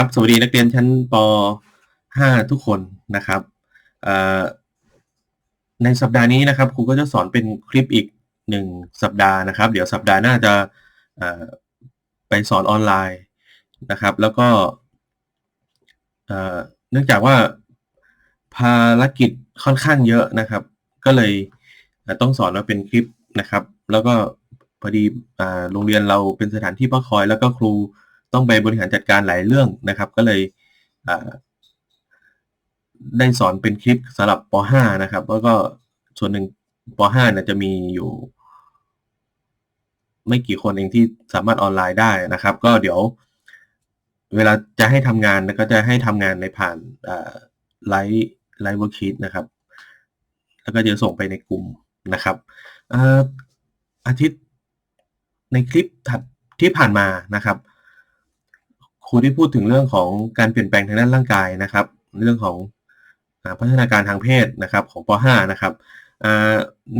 ครับสวัสดีนักเรียนชั้นป .5 ทุกคนนะครับในสัปดาห์นี้นะครับครูก็จะสอนเป็นคลิปอีกหนึ่งสัปดาห์นะครับ เดี๋ยวสัปดาห์หน้าจะไปสอนออนไลน์นะครับ แล้วก็เนื่องจากว่าภารกิจค่อนข้างเยอะนะครับ ก็เลยต้องสอนมาเป็นคลิปนะครับ แล้วก็พอดีโรงเรียนเราเป็นสถานที่พักคอยแล้วก็ครู ต้องไปบริหารจัดการหลายเรื่องนะครับ ก็เลยได้สอนเป็นคลิปสำหรับป .5 นะครับ แล้วก็ส่วนหนึ่งป .5 เนี่ยจะมีอยู่ ไม่กี่คนเองที่สามารถออนไลน์ได้นะครับ ก็เดี๋ยวเวลาจะให้ทำงานก็จะให้ทำงานในผ่านไลฟ์ไลฟ์เวิร์กชีตนะครับ แล้วก็จะส่งไปในกลุ่มนะครับอาอาทิตย์ในคลิปถัดที่ผ่านมานะครับ ครูที่พูดถึงเรื่องของการเปลี่ยนแปลงทางด้านร่างกายนะครับ เรื่องของพัฒนาการทางเพศนะครับของป .5 นะครับ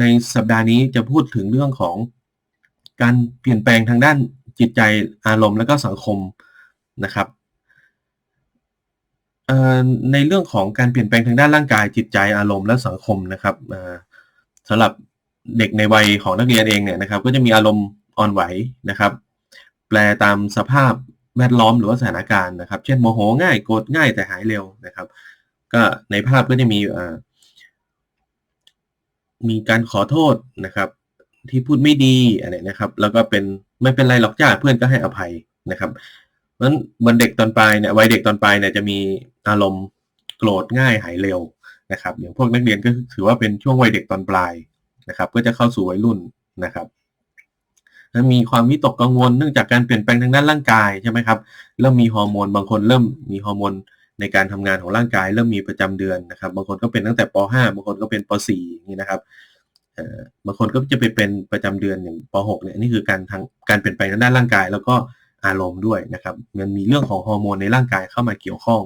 ในสัปดาห์นี้จะพูดถึงเรื่องของการเปลี่ยนแปลงทางด้านจิตใจอารมณ์และก็สังคมนะครับในเรื่องของการเปลี่ยนแปลงทางด้านร่างกายจิตใจอารมณ์และสังคมนะครับอ่าสำหรับเด็กในวัยของนักเรียนเองเนี่ยนะครับ ก็จะมีอารมณ์อ่อนไหวนะครับ แปลตามสภาพ แวดล้อมหรือว่าสถานการณ์นะครับ เช่นโมโหง่ายโกรธง่ายแต่หายเร็วนะครับ ก็ในภาพก็จะมีมีการขอโทษนะครับ ที่พูดไม่ดีอะไรนะครับ แล้วก็เป็นไม่เป็นไรหรอกจ้าเพื่อนก็ให้อภัยนะครับเพราะฉะนั้นวันเด็กตอนปลายเนี่ยวัยเด็กตอนปลายเนี่ยจะมีอารมณ์โกรธง่ายหายเร็วนะครับอย่างพวกนักเรียนก็ถือว่าเป็นช่วงวัยเด็กตอนปลายนะครับ ก็จะเข้าสู่วัยรุ่นนะครับ มีความวิตกกังวลเนื่องจากการเปลี่ยนแปลงทางด้านร่างกายใช่ไหมครับเริ่มมีฮอร์โมน บางคนเริ่มมีฮอร์โมนในการทำงานของร่างกาย เริ่มมีประจำเดือนนะครับ บางคนก็เป็นตั้งแต่ป .5 บางคนก็เป็นป .4 อย่างนี้นะครับบางคนก็จะไปเป็นประจำเดือนอย่างป .6 เนี่ยนี่คือการทางการเปลี่ยนแปลงทางด้านร่างกาย แล้วก็อารมณ์ด้วยนะครับ มันมีเรื่องของฮอร์โมนในร่างกายเข้ามาเกี่ยวข้อง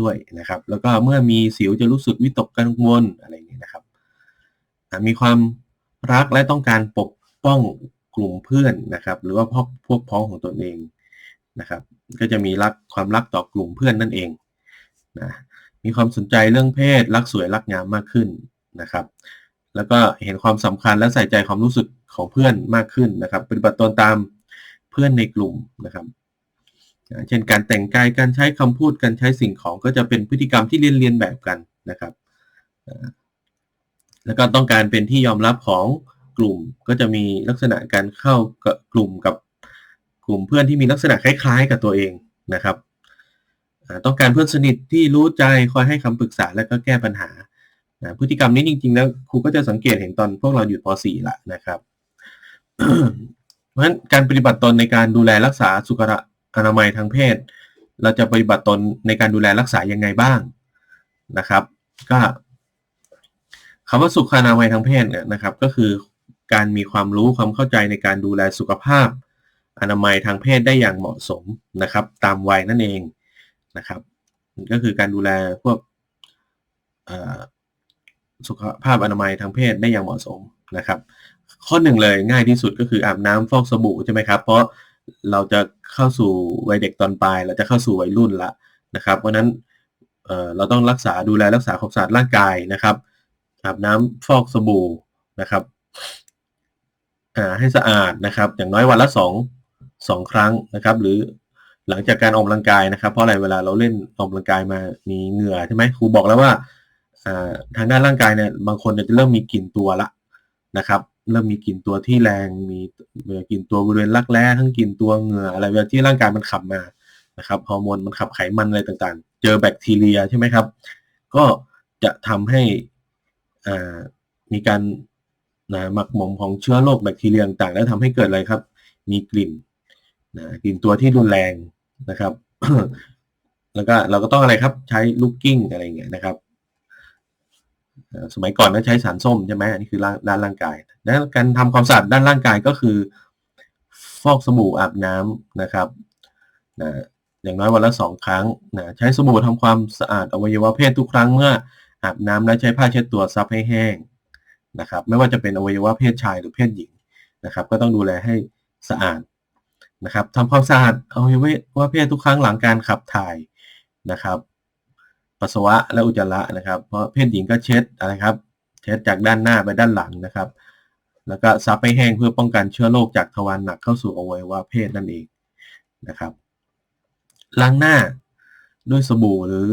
ด้วยนะครับ แล้วก็เมื่อมีสิวจะรู้สึกวิตกกังวลอะไรนี้นะครับมีความรักและต้องการปกป้อง กลุ่มเพื่อนนะครับ หรือว่าพวกพวกพ้องของตนเองนะครับ ก็จะมีรักความรักต่อกลุ่มเพื่อนนั่นเองนะมีความสนใจเรื่องเพศ รักสวยรักงามมากขึ้นนะครับ แล้วก็เห็นความสำคัญและใส่ใจความรู้สึกของเพื่อนมากขึ้นนะครับปฏิบัติตนตามเพื่อนในกลุ่มนะครับเช่นการแต่งกายการใช้คำพูดการใช้สิ่งของก็จะเป็นพฤติกรรมที่เรียนเรียนแบบกันนะครับ แล้วก็ต้องการเป็นที่ยอมรับของ กลุ่มก็จะมีลักษณะการเข้ากับกลุ่มกับกลุ่มเพื่อนที่มีลักษณะคล้ายๆ กับตัวเองนะครับต้องการเพื่อนสนิทที่รู้ใจคอยให้คำปรึกษาและก็แก้ปัญหาพฤติกรรมนี้จริง ๆ แล้วครูก็จะสังเกตเห็นตอนพวกเราอยู่ป .4 ละนะครับเพราะฉะนั้นการปฏิบัติตนในการดูแลรักษาสุขอนามัยทางเพศ เราจะปฏิบัติตนในการดูแลรักษายังไงบ้างนะครับ ก็คำว่าสุขอนามัยทางเพศเนี่ยนะครับ ก็คือ การมีความรู้ความเข้าใจในการดูแลสุขภาพ อนามัยทางเพศได้อย่างเหมาะสมนะครับ ตามวัยนั่นเองนะครับ ก็คือการดูแลพวกสุขภาพอนามัยทางเพศได้อย่างเหมาะสมนะครับ ข้อหนึ่งเลยง่ายที่สุดก็คืออาบน้ำฟอกสบู่ใช่ไหมครับ เพราะเราจะเข้าสู่วัยเด็กตอนปลาย เราจะเข้าสู่วัยรุ่นละนะครับ เพราะนั้นเเราต้องรักษาดูแลรักษาความสะอาดร่างกายนะครับอาบน้ำฟอกสบู่นะครับ ให้สะอาดนะครับ อย่างน้อยวันละสองสองครั้งนะครับ หรือหลังจากการออกกำลังกายนะครับ เพราะอะไรเวลาเราเล่นออกกำลังกายมามีเหงื่อใช่ไหมครูบอกแล้วว่าทางด้านร่างกายเนี่ยบางคนจะเริ่มมีกลิ่นตัวละนะครับ เริ่มมีกลิ่นตัวที่แรงมีกลิ่นตัวบริเวณรักแร้ทั้งกลิ่นตัวเหงื่ออะไรเวลาที่ร่างกายมันขับมานะครับฮอร์โมนมันขับไขมันอะไรต่างๆ เจอแบคทีเรียใช่ไหมครับ ก็จะทำให้มีการ นะหมักหมมของเชื้อโรคแบคทีเรียต่างๆแล้วทำให้เกิดอะไรครับ มีกลิ่นนะกลิ่นตัวที่รุนแรงนะครับ แล้วก็เราก็ต้องอะไรครับ ใช้ลูกกิ้งอะไรเงี้ยนะครับ สมัยก่อนก็ใช้สารส้มใช่ไหมอันนี้คือด้านร่างกายและการทำความสะอาดด้านร่างกายก็คือ ฟอกสบู่อาบน้ำนะครับนะอย่างน้อยวันละสองครั้งนะใช้สบู่ทำความสะอาดอวัยวะเพศทุกครั้งเมื่ออาบน้ำและใช้ผ้าเช็ดตัวซับให้แห้ง นะครับ ไม่ว่าจะเป็นอวัยวะเพศชายหรือเพศหญิงนะครับ ก็ต้องดูแลให้สะอาดนะครับทำความสะอาดอวัยวะเพศทุกครั้งหลังการขับถ่ายนะครับปัสสาวะและอุจจาระนะครับ เพราะเพศหญิงก็เช็ดอะไรครับ เช็ดจากด้านหน้าไปด้านหลังนะครับ แล้วก็ซับให้แห้งเพื่อป้องกันเชื้อโรคจากทวารหนักเข้าสู่อวัยวะเพศนั่นเองนะครับ ล้างหน้าด้วยสบู่หรือ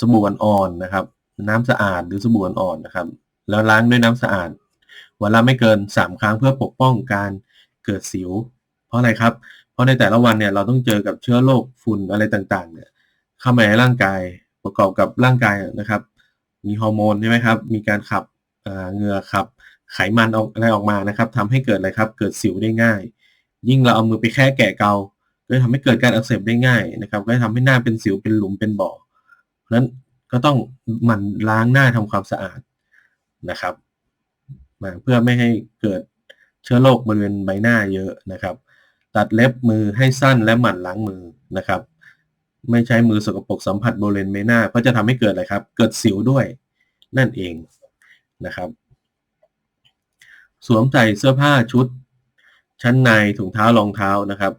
สบู่อ่อนๆนะครับ น้ำสะอาดหรือสบู่อ่อนๆนะครับ แล้วล้างด้วยน้ำสะอาด วันละไม่เกิน 3 ครั้งเพื่อปกป้องการเกิดสิว เพราะอะไรครับ เพราะในแต่ละวันเนี่ยเราต้องเจอกับเชื้อโรคฝุ่นอะไรต่างๆเนี่ยเข้ามาในร่างกายประกอบกับร่างกายนะครับ มีฮอร์โมนใช่ไหมครับ มีการขับเหงื่อขับ ไขมันออกอะไรออกมานะครับทำให้เกิดอะไรครับ เกิดสิวได้ง่าย ยิ่งเราเอามือไปแค่แกะเกาก็จะทำให้เกิดการอักเสบได้ง่ายนะครับ ก็จะทำให้หน้าเป็นสิวเป็นหลุมเป็นบ่อเพราะนั้นก็ต้องหมั่นล้างหน้าทำความสะอาด นะครับเพื่อไม่ให้เกิดเชื้อโรคบริเวณใบหน้าเยอะนะครับ ตัดเล็บมือให้สั้นและหมั่นล้างมือนะครับ ไม่ใช้มือสกปรกสัมผัสบริเวณใบหน้าเพราะจะทำให้เกิดอะไรครับ เกิดสิวด้วยนั่นเองนะครับ สวมใส่เสื้อผ้าชุด ชั้นในถุงเท้ารองเท้านะครับ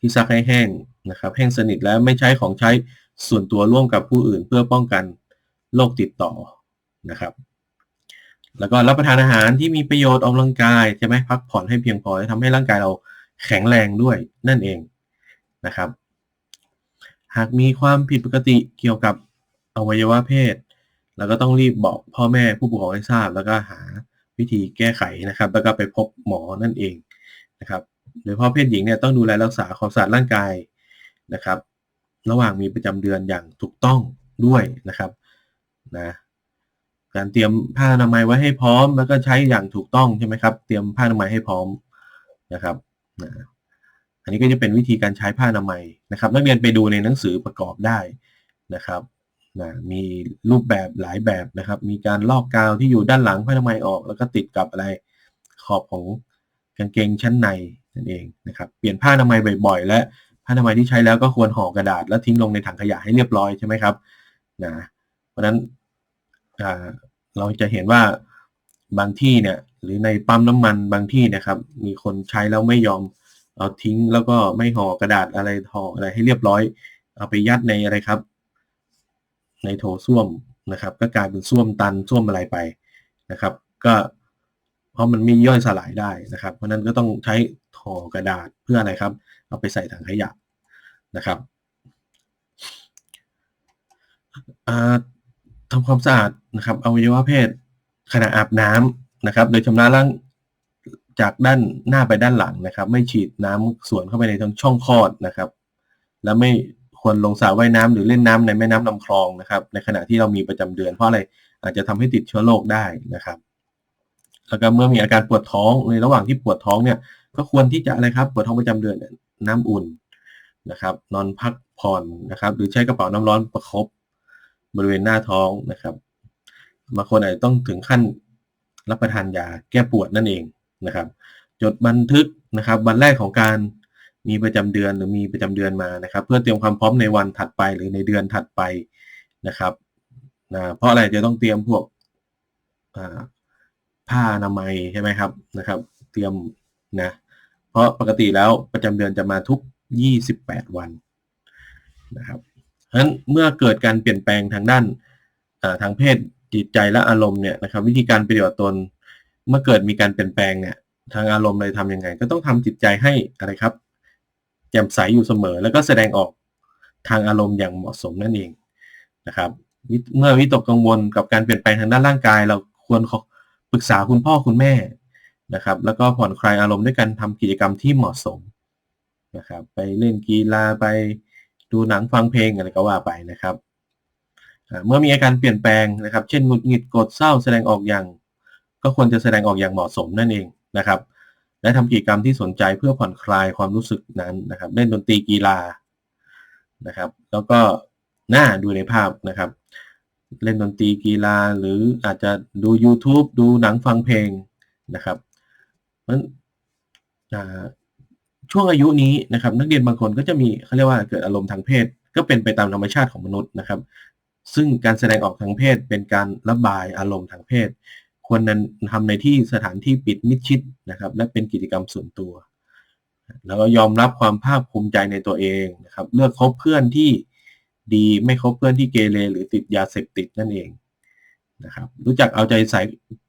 ที่ซักให้แห้งนะครับ แห้งสนิทและไม่ใช้ของใช้ส่วนตัวร่วมกับผู้อื่นเพื่อป้องกันโรคติดต่อนะครับ แล้วก็รับประทานอาหารที่มีประโยชน์ออกกำลังกายใช่ไหมพักผ่อนให้เพียงพอจะทำให้ร่างกายเราแข็งแรงด้วยนั่นเองนะครับ หากมีความผิดปกติเกี่ยวกับอวัยวะเพศเราก็ต้องรีบบอกพ่อแม่ผู้ปกครองให้ทราบ แล้วก็หาวิธีแก้ไขนะครับ แล้วก็ไปพบหมอนั่นเองนะครับโดยเฉพาะเพศหญิงเนี่ยต้องดูแลรักษาความสะอาดร่างกายนะครับ ระหว่างมีประจำเดือนอย่างถูกต้องด้วยนะครับนะ การเตรียมผ้าอนามัยไว้ให้พร้อม แล้วก็ใช้อย่างถูกต้องใช่ไหมครับ เตรียมผ้าอนามัยให้พร้อมนะครับอันนี้ก็จะเป็นวิธีการใช้ผ้าอนามัยนะครับ นักเรียนไปดูในหนังสือประกอบได้นะครับนะมีรูปแบบหลายแบบนะครับ มีการลอกกาวที่อยู่ด้านหลังผ้าอนามัยออก แล้วก็ติดกับอะไรขอบของกางเกงชั้นในนั่นเองนะครับ เปลี่ยนผ้าอนามัยบ่อยๆ และผ้าอนามัยที่ใช้แล้วก็ควรห่อกระดาษ แล้วทิ้งลงในถังขยะให้เรียบร้อยใช่ไหมครับนะเพราะนั้น เราจะเห็นว่าบางที่เนี่ยหรือในปั๊มน้ำมันบางที่นะครับ มีคนใช้แล้วไม่ยอมเอาทิ้งแล้วก็ไม่ห่อกระดาษอะไรห่ออะไรให้เรียบร้อย เอาไปยัดในอะไรครับ ในโถส้วมนะครับ ก็กลายเป็นส้วมตันส้วมอะไรไปนะครับ ก็เพราะมันมีย่อยสลายได้นะครับ เพราะนั้นก็ต้องใช้ห่อกระดาษเพื่ออะไรครับ เอาไปใส่ถังขยะนะครับ ทำความสะอาดนะครับอวัยวะเพศขณะอาบน้ำนะครับ โดยชำระล้างจากด้านหน้าไปด้านหลังนะครับ ไม่ฉีดน้ำสวนเข้าไปในทางช่องคลอดนะครับ และไม่ควรลงสระว่ายน้ำหรือเล่นน้ำในแม่น้ำลำคลองนะครับ ในขณะที่เรามีประจำเดือนเพราะอะไรอาจจะทำให้ติดเชื้อโรคได้นะครับ แล้วก็เมื่อมีอาการปวดท้องในระหว่างที่ปวดท้องเนี่ย ก็ควรที่จะอะไรครับปวดท้องประจำเดือนน้ำอุ่นนะครับ นอนพักผ่อนนะครับ หรือใช้กระเป๋าน้ำร้อนประครบ บริเวณหน้าท้องนะครับบางคนอาจจะต้องถึงขั้นรับประทานยาแก้ปวดนั่นเองนะครับ จดบันทึกนะครับ วันแรกของการมีประจำเดือนหรือมีประจำเดือนมานะครับ เพื่อเตรียมความพร้อมในวันถัดไปหรือในเดือนถัดไปนะครับนะเพราะอะไรจะต้องเตรียมพวกผ้าอนามัยใช่ไหมครับนะครับ เตรียมนะเพราะปกติแล้วประจำเดือนจะมาทุก 28 วันนะครับ ฉะนั้นเมื่อเกิดการเปลี่ยนแปลงทางด้านทางเพศจิตใจและอารมณ์เนี่ยนะครับ วิธีการปฏิบัติตน เมื่อเกิดมีการเปลี่ยนแปลงเนี่ยทางอารมณ์เลยทํำยังไง ก็ต้องทำจิตใจให้อะไรครับแจ่มใสอยู่เสมอ แล้วก็แสดงออกทางอารมณ์อย่างเหมาะสมนั่นเองนะครับ เมื่อวิตกกังวลกับการเปลี่ยนแปลงทางด้านร่างกาย เราควรปรึกษาคุณพ่อคุณแม่นะครับ แล้วก็ผ่อนคลายอารมณ์ด้วยการทำกิจกรรมที่เหมาะสมนะครับ ไปเล่นกีฬาไป ดูหนังฟังเพลงอะไรก็ว่าไปนะครับเมื่อมีอาการเปลี่ยนแปลงนะครับ เช่นหงุดหงิดโกรธเศร้าแสดงออกอย่าง ก็ควรจะแสดงออกอย่างเหมาะสมนั่นเองนะครับ และทำกิจกรรมที่สนใจเพื่อผ่อนคลายความรู้สึกนั้นนะครับ เล่นดนตรีกีฬานะครับ แล้วก็หน้าดูในภาพนะครับ เล่นดนตรีกีฬาหรืออาจจะดู YouTube ดูหนังฟังเพลงนะครับเพราะ ช่วงอายุนี้นะครับนักเรียนบางคนก็จะมีเขาเรียกว่าเกิดอารมณ์ทางเพศ ก็เป็นไปตามธรรมชาติของมนุษย์นะครับ ซึ่งการแสดงออกทางเพศเป็นการระบายอารมณ์ทางเพศ ควรนั้นทำในที่สถานที่ปิดมิดชิดนะครับ และเป็นกิจกรรมส่วนตัว แล้วก็ยอมรับความภาคภูมิใจในตัวเองนะครับ เลือกคบเพื่อนที่ดีไม่คบเพื่อนที่เกเรหรือติดยาเสพติดนั่นเองนะครับ รู้จักเอาใจใส่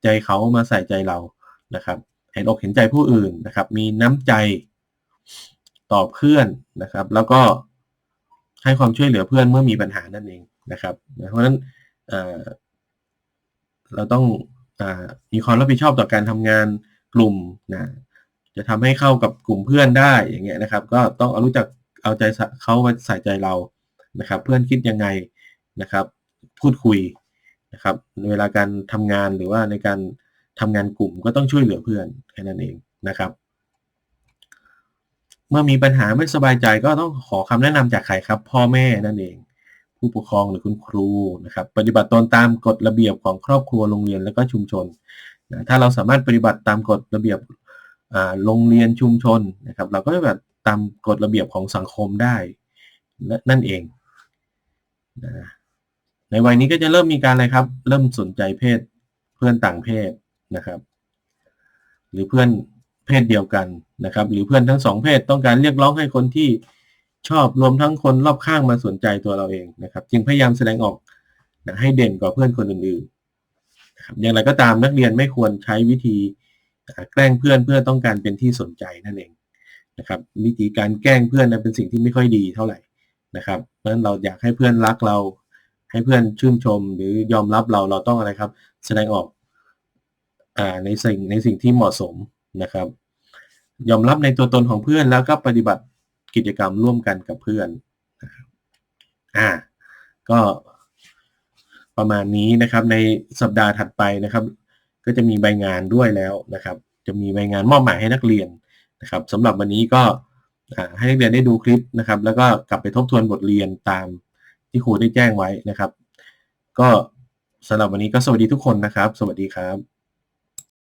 ใจเขามาใส่ใจเรานะครับ เห็นอกเห็นใจผู้อื่นนะครับ มีน้ำใจ ต่อเพื่อนนะครับ แล้วก็ให้ความช่วยเหลือเพื่อนเมื่อมีปัญหานั่นเองนะครับ เพราะฉะนั้นเราต้องอมีความรับผิดชอบต่อการทำงานกลุ่มนะจะทำให้เข้ากับกลุ่มเพื่อนได้อย่างเงี้ยนะครับ ก็ต้องเอารู้จักเอาใจเขามาใส่ใจเรานะครับ เพื่อนคิดยังไงนะครับ พูดคุยนะครับ เวลาการทำงานหรือว่าในการทำงานกลุ่มก็ต้องช่วยเหลือเพื่อนแค่นั้นเองนะครับ เมื่อมีปัญหาไม่สบายใจก็ต้องขอคำแนะนำจากใครครับ พ่อแม่นั่นเอง ผู้ปกครองหรือคุณครูนะครับ ปฏิบัติตนตามกฎระเบียบของครอบครัวโรงเรียนและก็ชุมชนนะถ้าเราสามารถปฏิบัติตามกฎระเบียบโรงเรียนชุมชนนะครับ เราก็จะแบบตามกฎระเบียบของสังคมได้นั่นเองนะในวัยนี้ก็จะเริ่มมีการอะไรครับ เริ่มสนใจเพศเพื่อนต่างเพศนะครับ หรือเพื่อน เพศเดียวกันนะครับ หรือเพื่อนทั้งสองเพศต้องการเรียกร้องให้คนที่ชอบรวมทั้งคนรอบข้างมาสนใจตัวเราเองนะครับ จึงพยายามแสดงออกนะให้เด่นกว่าเพื่อนคนอื่นๆนะครับอย่างไรก็ตามนักเรียนไม่ควรใช้วิธีแกล้งเพื่อนเพื่อต้องการเป็นที่สนใจนั่นเองนะครับ วิธีการแกล้งเพื่อนนั้นเป็นสิ่งที่ไม่ค่อยดีเท่าไหร่นะครับ เพราะฉะนั้นเราอยากให้เพื่อนรักเรา ให้เพื่อนชื่นชม หรือยอมรับเราเราต้องอะไรครับ แสดงออกอในสิ่งในสิ่งที่เหมาะสม นะครับ ยอมรับในตัวตนของเพื่อนแล้วก็ปฏิบัติกิจกรรมร่วมกันกับเพื่อนอ่า ก็ประมาณนี้นะครับ ในสัปดาห์ถัดไปนะครับ ก็จะมีใบงานด้วยแล้วนะครับ จะมีใบงานมอบหมายให้นักเรียนนะครับสำหรับวันนี้ก็ให้นักเรียนได้ดูคลิปนะครับ แล้วก็กลับไปทบทวนบทเรียนตามที่ครูได้แจ้งไว้นะครับ ก็สำหรับวันนี้ก็สวัสดีทุกคนนะครับ สวัสดีครับ